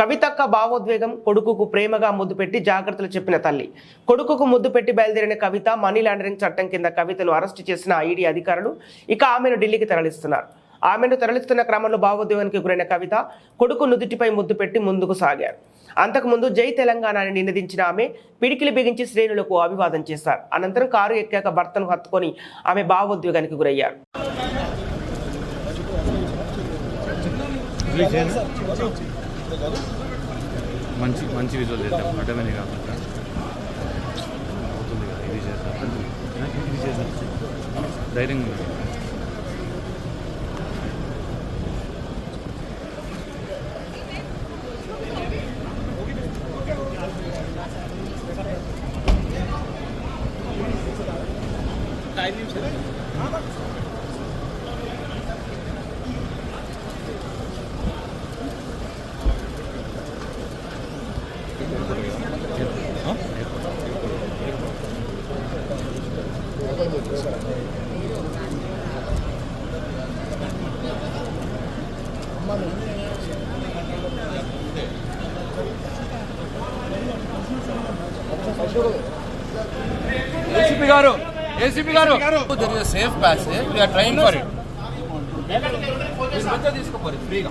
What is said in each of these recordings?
కవితక్క భావోద్వేగం కొడుకుకు ప్రేమగా ముద్దు పెట్టి జాగ్రత్తలు చెప్పిన తల్లి. కొడుకుకు ముద్దు పెట్టి బయలుదేరిన కవిత మనీ లాండరింగ్ చట్టం కింద కవితను అరెస్టు చేసిన ఈడీ అధికారులు. ఇక ఆమెను ఢిల్లీకి తరలిస్తున్నారు. ఆమెను తరలిస్తున్న క్రమంలో భావోద్వేగానికి గురైన కవిత కొడుకు నుదుటిపై ముద్దు పెట్టి ముందుకు సాగారు. అంతకుముందు జై తెలంగాణ అని నినదించిన ఆమె పిడికిలి బిగించి శ్రేణులకు అభివాదం చేశారు. అనంతరం కారు ఎక్కాక భర్తను హత్తుకొని ఆమె భావోద్వేగానికి గురయ్యారు. మంచి మంచి విజువల్ చేద్దాం. అడ్డమని కాకుండా అవుతుంది కదా? ఇది చేద్దాం. ఇది చేద్దాం. ధైర్యంగా ఉండండి. ఏసీపీ గారు ఏసీపీ గారు there is safe passage we are trying for it తీసుకోపోరు ఫ్రీగా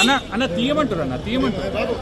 అన్న అన్న తీయమంటారు అన్న తీయమంటారు